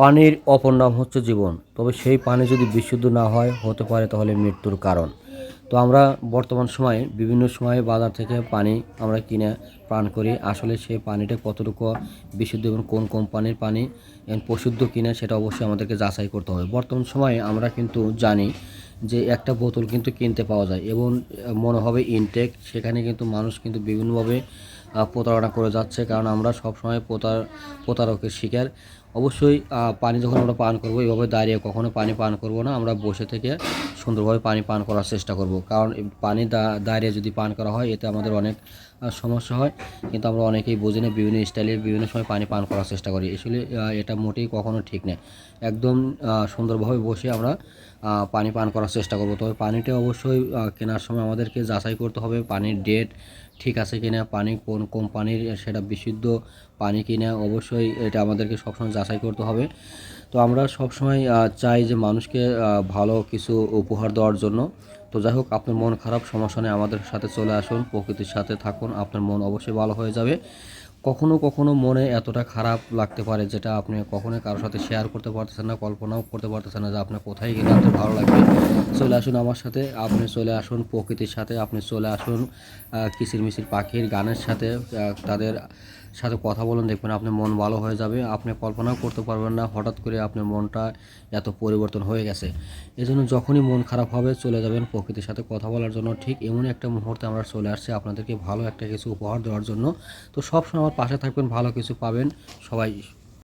পানির অপর নাম হচ্ছে জীবন। তবে সেই পানি যদি বিশুদ্ধ না হয়, হতে পারে তাহলে মৃত্যুর কারণ। তো আমরা বর্তমান সময়ে, বিভিন্ন সময়ে বাজার থেকে পানি আমরা কিনে পান করি। আসলে সেই পানিটা কতটুকু বিশুদ্ধ এবং কোন কোম্পানির পানি এবং পশুদ্ধ কিনা সেটা অবশ্যই আমাদেরকে যাচাই করতে হবে। বর্তমান সময়ে আমরা কিন্তু জানি যে একটা বোতল কিন্তু কিনতে পাওয়া যায় এবং মনে হবে ইনটেক সেখানে কিন্তু মানুষ কিন্তু বিভিন্নভাবে প্রতারণা করে যাচ্ছে। কারণ আমরা সবসময় প্রতার, প্রতারকের শিকার। অবশ্যই পানি যখন আমরা পান করব, এভাবে দাঁড়িয়ে কখনো পানি পান করব না। আমরা বসে থেকে সুন্দরভাবে পানি পান করার চেষ্টা করব। কারণ পানি দাঁড়িয়ে যদি পান করা হয়, এতে আমাদের অনেক সমস্যা হয়। কিন্তু আমরা অনেকেই বুঝি না, বিভিন্ন স্টাইলে বিভিন্ন সময় পানি পান করার চেষ্টা করি। আসলে এটা মোটেই কখনো ঠিক নয়। একদম সুন্দরভাবে বসে আমরা পানি পান করার চেষ্টা করব। তবে পানিটা অবশ্যই কেনার সময় আমাদেরকে যাচাই করতে হবে। পানির ডেট ঠিক আছে কিনা পানি কোন কোম্পানির সেটা বিশুদ্ধ পানি কিনা অবশ্যই এটা আমাদেরকে সবসময় যাচাই করতে হবে। তো আমরা সবসময় চাই যে মানুষকে ভালো কিছু উপহার দেওয়ার জন্য। তো যাই হোক, আপনার মন খারাপ, সমস্যা নেই, আমাদের সাথে চলে আসুন, প্রকৃতির সাথে থাকুন, আপনার মন অবশ্যই ভালো হয়ে যাবে। কখনো কখনো মনে এতটা খারাপ লাগতে পারে যেটা আপনি কখনোই কারোর সাথে শেয়ার করতে পারতেছেন না, কল্পনাও করতে পারতেছেন না যে আপনার কোথায় গেলে আপনার ভালো লাগবে। চলে আসুন আমার সাথে, আপনি চলে আসুন প্রকৃতির সাথে, আপনি চলে আসুন কিচিরমিচির পাখির গানের সাথে তাদের সাথে কথা বলুন, দেখবেন আপনার মন ভালো হয়ে যাবে। আপনি কল্পনাও করতে পারবেন না, হঠাৎ করে আপনার মনটা এত পরিবর্তন হয়ে গেছে। এজন্য জন্য যখনই মন খারাপ হবে, চলে যাবেন প্রকৃতির সাথে কথা বলার জন্য। ঠিক এমনই একটা মুহূর্তে আমরা চলে আসছি আপনাদেরকে ভালো একটা কিছু উপহার দেওয়ার জন্য। তো সবসময় আমার পাশে থাকবেন, ভালো কিছু পাবেন। সবাই